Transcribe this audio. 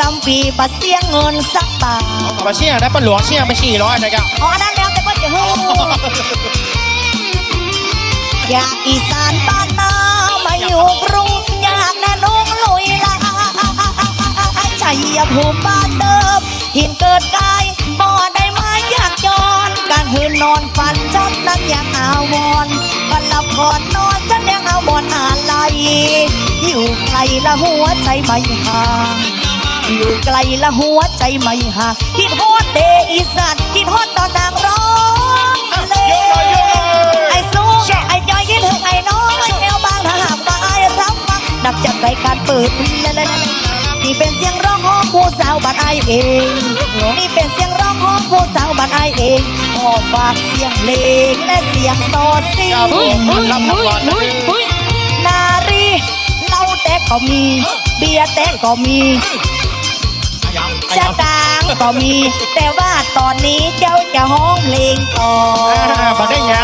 รำปีบัดเสียเงินสักบาทมาเชี่ยได้ปะหลวงเชี่ยไปฉี่ร้อยนะแกอ๋อนั่นแล้วแต่ว่าจะฮู้อยากอีสานบ้านนามาอยู่กรุงอยากแน่นงลุยลาชัยภูมิบ้านเดิมหินเกิดกายบ่ได้มาอยากย้อนการหืนนอนฝันจนนั้นยังอาวรณ์กันหลับก่อนนอนฉันยังเอาบอนอะไร อยู่ไกลละหัวใจไม่ห่างอยู่ไกลละหัวใจไม่ห่างคิดฮอดเดอีสานคิดฮอดตอนนางร้องเลยไอ้สู้ไอ้จอยคิดถึงไอ้น้อยแนวบางถ้าหากว่าไอ้รับฟังนับจากรายการเปิดเลยนี่เป็นเสียงร้องของผู้สาวบ้านไอเองนี่เป็นเสียงร้องของผู้สาวบ้านไอเองขอฝากเสียงเพลงและเสียงโซซีเฮ้ยเฮ้ยเฮ้ยเฮ้ยเฮ้ยนารีเหล้าแต่ ก็มี เบียร์แต่ก็มีจะกลางก็มี แต่ว่าตอนนี้เจ้าจะห้องเพลงก่อนมาได้ยัง